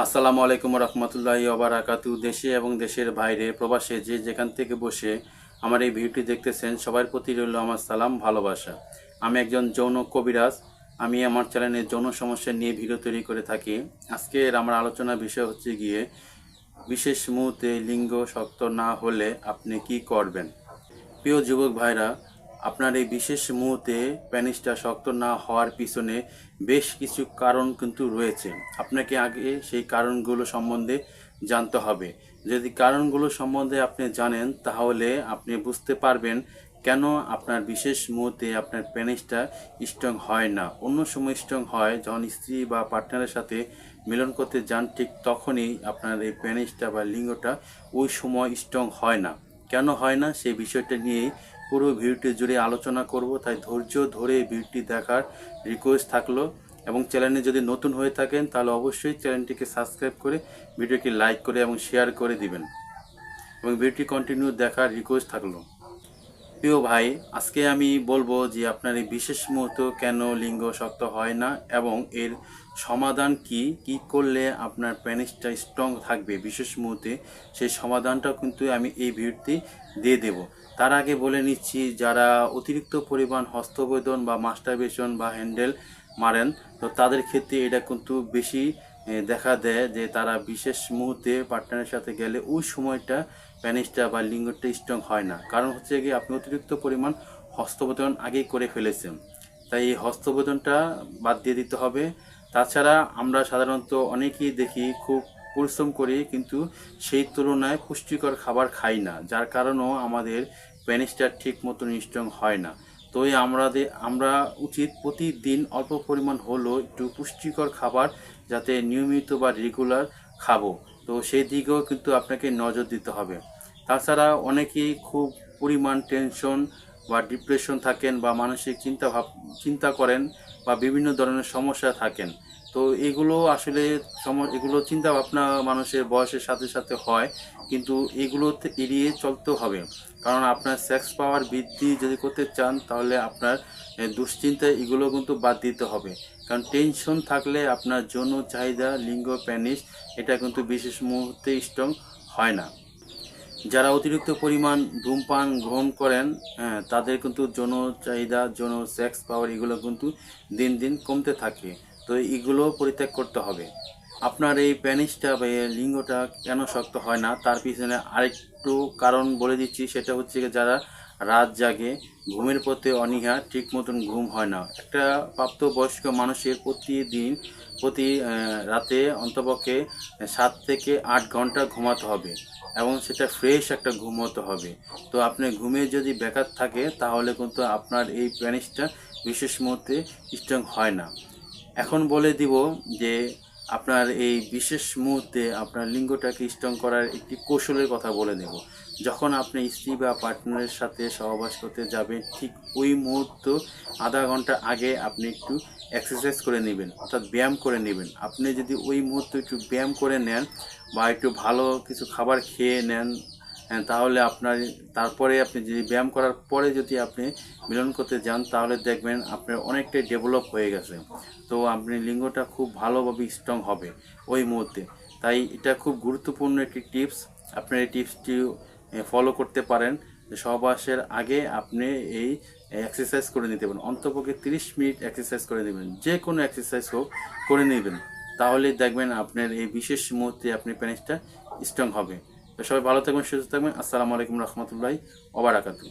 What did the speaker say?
আসসালামু আলাইকুম রহমতুল্লাহি ওবারাকাতু দেশে এবং দেশের বাইরে, প্রবাসে যে যেখান থেকে বসে আমার এই ভিডিওটি দেখতেছেন, সবার প্রতি রইল আমার সালাম, ভালোবাসা। আমি একজন যৌন কবিরাজ। আমি আমার চ্যানেলে যৌন সমস্যা নিয়ে ভিডিও তৈরি করে থাকি। আজকের আমার আলোচনার বিষয় হচ্ছে গিয়ে, বিশেষ মুহূর্তে লিঙ্গ শক্ত না হলে আপনি কি করবেন? প্রিয় যুবক ভাইরা আপনার এই বিশেষ মুহূর্তে প্যানিসটা শক্ত না হওয়ার পিছনে বেশ কিছু কারণ কিন্তু রয়েছে। আপনাকে আগে সেই কারণগুলো সম্বন্ধে জানতে হবে। যদি কারণগুলো সম্বন্ধে আপনি জানেন, তাহলে আপনি বুঝতে পারবেন কেন আপনার বিশেষ মুহূর্তে আপনার প্যানিসটা স্ট্রং হয় না। অন্য সময় স্ট্রং হয়, যখন স্ত্রী বা পার্টনারের সাথে মিলন করতে যান, ঠিক তখনই আপনার এই প্যানিসটা বা লিঙ্গটা ওই সময় স্ট্রং হয় না। কেন হয় না? সেই বিষয়টা নিয়েই পুরো ভিডিওটি জুড়ে আলোচনা করব, তাই ধৈর্য ধরে ভিডিওটি দেখার রিকোয়েস্ট থাকল। এবং চ্যানেলে যদি নতুন হয়ে থাকেন, তাহলে অবশ্যই চ্যানেলটিকে সাবস্ক্রাইব করে ভিডিওটি লাইক করে এবং শেয়ার করে দিবেন। এবং ভিডিওটি কন্টিনিউ দেখার রিকোয়েস্ট থাকল। প্রিয় ভাই, আজকে আমি বলব যে আপনার এই বিশেষ মুহূর্ত কেন লিঙ্গ শক্ত হয় না এবং এর সমাধান কি? কি করলে আপনার প্যানিসটা স্ট্রং থাকবে? বিশেষ মুহূর্তে সেই সমাধানটা কিন্তু আমি এই ভিডিওতে দিয়ে দেব। তার আগে বলে নিচ্ছি, যারা অতিরিক্ত পরিমাণ হস্তবেদন বা মাস্টারবেশন বা হ্যান্ডেল মারেন, তো তাদের ক্ষেত্রে এটা কিন্তু বেশি দেখা দেয় যে তারা বিশেষ মুহূর্তে পার্টনারের সাথে গেলে ওই সময়টা প্যানিসটা বা লিঙ্গটা স্ট্রং হয় না। কারণ হচ্ছে কি আপনি অতিরিক্ত পরিমাণ হস্তবেদন আগেই করে ফেলেছেন। তাই এই হস্তবেদনটা বাদ দিয়ে দিতে হবে। তাছাড়া আমরা সাধারণত অনেকেই দেখি খুব পরিশ্রম করি, কিন্তু সেই তুলনায় পুষ্টিকর খাবার খাই না, যার কারণেও আমাদের প্যানিসটা ঠিক মতন স্ট্রং হয় না। তো আমাদের আমরা উচিত প্রতিদিন অল্প পরিমাণ হলেও একটু পুষ্টিকর খাবার যাতে নিয়মিত বা রেগুলার খাব। তো সেই দিকেও কিন্তু আপনাকে নজর দিতে হবে। তাছাড়া অনেকেই খুব পরিমাণ টেনশন বা ডিপ্রেশন থাকেন বা মানসিক চিন্তা ভাব, চিন্তা করেন বা বিভিন্ন ধরনের সমস্যা থাকেন। তো এগুলো আসলে এগুলো চিন্তা ভাবনা মানুষের বয়সের সাথে সাথে হয়, কিন্তু এগুলোতে এড়িয়ে চলতে হবে। কারণ আপনার সেক্স পাওয়ার বৃদ্ধি যদি করতে চান, তাহলে আপনার দুশ্চিন্তা এগুলো কিন্তু বাদ দিতে হবে। কারণ টেনশন থাকলে আপনার যৌন চাহিদা, লিঙ্গ প্যানিস এটা কিন্তু বিশেষ মুহূর্তে স্ট্রং হয় না। যারা অতিরিক্ত পরিমাণ ধূমপান গ্রহণ করেন হ্যাঁ তাদের কিন্তু যৌন চাহিদা, যৌন সেক্স পাওয়ার এগুলো কিন্তু দিন দিন কমতে থাকে। তো এগুলো পরিত্যাগ করতে হবে। আপনার এই প্যানিসটা বা লিঙ্গটা কেন শক্ত হয় না? তার পিছনে আরেকটু কারণ বলে দিচ্ছি, সেটা হচ্ছে যারা রাত জাগে, ঘুমের প্রতি অনীহা ঠিক মতন ঘুম হয় না। একটা প্রাপ্তবয়স্ক মানুষের প্রতিদিন, প্রতি রাতে অন্তপক্ষে সাত থেকে আট ঘণ্টা ঘুমাতে হবে এবং সেটা ফ্রেশ একটা ঘুম হতে হবে। তো আপনি ঘুমে যদি ব্যাঘাত থাকে, তাহলে কিন্তু আপনার এই প্যানিসটা বিশেষ মুহূর্তে স্ট্রং হয় না। এখন বলে দিব যে আপনার এই বিশেষ মুহূর্তে আপনার লিঙ্গটাকে স্ট্রং করার একটি কৌশলের কথা বলে দেব। যখন আপনি স্ত্রী বা পার্টনারের সাথে সহবাস করতে যাবেন, ঠিক ওই মুহূর্ত আধা ঘণ্টা আগে আপনি একটু এক্সারসাইজ করে নেবেন, অর্থাৎ ব্যায়াম করে নেবেন। আপনি যদি ওই মুহূর্তে একটু ব্যায়াম করে নেন বা একটু ভালো কিছু খাবার খেয়ে নেন তাহলে আপনার তারপরে আপনি যদি ব্যায়াম করার পরে যদি আপনি মিলন করতে যান, তাহলে দেখবেন আপনার অনেকটাই ডেভেলপ হয়ে গেছে। তো আপনি লিঙ্গটা খুব ভালোভাবে স্ট্রং হবে ওই মুহূর্তে। তাই এটা খুব গুরুত্বপূর্ণ একটি টিপস আপনি এই টিপসটি ফলো করতে পারেন। সহবাসের আগে আপনি এই এক্সারসাইজ করে নিতে পারেন। অন্তপক্ষে তিরিশ মিনিট এক্সারসাইজ করে নেবেন। যে কোনো এক্সারসাইজ হোক, করে নেবেন। তাহলে দেখবেন আপনার এই বিশেষ মুহূর্তে আপনি প্যানিসটা স্ট্রং হবে। সবাই ভালো থাকবেন সুস্থ থাকবেন। আসসালামু আলাইকুম রহমতুল্লাহ ওবারাকাতু